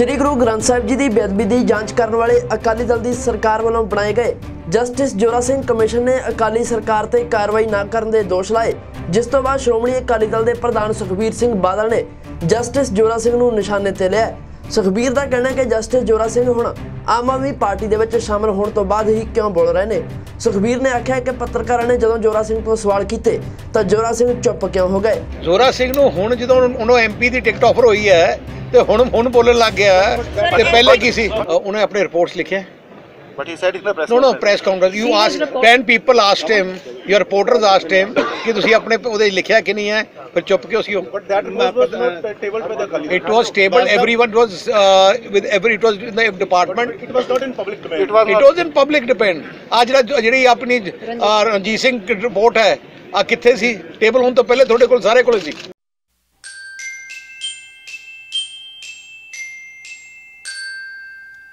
ਸ਼੍ਰੀ ਗੁਰੂ ਗ੍ਰੰਥ ਸਾਹਿਬ ਜੀ ਦੀ ਬੇਅਦਬੀ ਦੀ ਜਾਂਚ ਕਰਨ ਵਾਲੇ ਅਕਾਲੀ ਦਲ ਦੀ ਸਰਕਾਰ ਵੱਲੋਂ ਬਣਾਏ ਗਏ ਜਸਟਿਸ ਜੋਰਾ ਸਿੰਘ ਕਮਿਸ਼ਨ ਨੇ ਅਕਾਲੀ ਸਰਕਾਰ ਤੇ ਕਾਰਵਾਈ ਨਾ ਕਰਨ ਦੇ ਦੋਸ਼ ਲਾਏ, ਜਿਸ ਤੋਂ ਬਾਅਦ ਸ਼੍ਰੋਮਣੀ ਅਕਾਲੀ ਦਲ ਦੇ ਪ੍ਰਧਾਨ ਸੁਖਬੀਰ ਸਿੰਘ ਬਾਦਲ ਨੇ ਜਸਟਿਸ ਜੋਰਾ ਸਿੰਘ ਨੂੰ ਨਿਸ਼ਾਨੇ ਤੇ ਲਿਆ। ਸੁਖਬੀਰ ਦਾ ਕਹਿਣਾ ਹੈ ਕਿ ਜਸਟਿਸ ਜੋਰਾ ਸਿੰਘ ਹੁਣ ਆਮ ਆਦਮੀ ਪਾਰਟੀ ਦੇ ਵਿੱਚ ਸ਼ਾਮਲ ਹੋਣ ਤੋਂ ਬਾਅਦ ਹੀ ਕਿਉਂ ਬੋਲ ਰਹੇ ਨੇ? ਸੁਖਬੀਰ ਨੇ ਆਖਿਆ ਕਿ ਪੱਤਰਕਾਰਾਂ ਨੇ ਜਦੋਂ ਜੋਰਾ ਸਿੰਘ ਤੋਂ ਸਵਾਲ ਕੀਤੇ ਤਾਂ ਜੋਰਾ ਸਿੰਘ ਚੁੱਪ ਕਿਉਂ ਹੋ ਗਏ? ਜ਼ੋਰਾ ਸਿੰਘ ਨੂੰ ਹੁਣ ਜਦੋਂ ਉਹਨੂੰ ਐਮਪੀ ਦੀ ਟਿਕਟ ਆਫਰ ਹੋਈ ਹੈ ਤੇ ਹੁਣ ਹੁਣ ਬੋਲਣ ਲੱਗ ਗਿਆ। ਤੇ ਪਹਿਲੇ ਕੀ ਸੀ? ਉਹਨੇ ਆਪਣੇ ਰਿਪੋਰਟਸ ਲਿਖਿਆ But he said in the press no no conference. Press conference you ask 10 people asked him your reporters asked him ਕਿ ਤੁਸੀਂ ਆਪਣੇ ਉਹਦੇ ਲਿਖਿਆ ਕਿ ਨਹੀਂ ਹੈ ਫਿਰ ਚੁੱਪ ਕਿਉਂ ਸੀ ਉਹ But that report was not tabled by the Akali. It was table everyone was uh, with every it was in the department It was not in public domain. It was it was in public depend ਆ ਜਿਹੜਾ ਜਿਹੜੀ ਆਪਣੀ ਅ, Ranjit Singh report ਹੈ ਆ ਕਿੱਥੇ ਸੀ table ਹੁਣ ਤੋਂ ਪਹਿਲੇ ਤੁਹਾਡੇ ਕੋਲ ਸਾਰੇ ਕੋਲ ਸੀ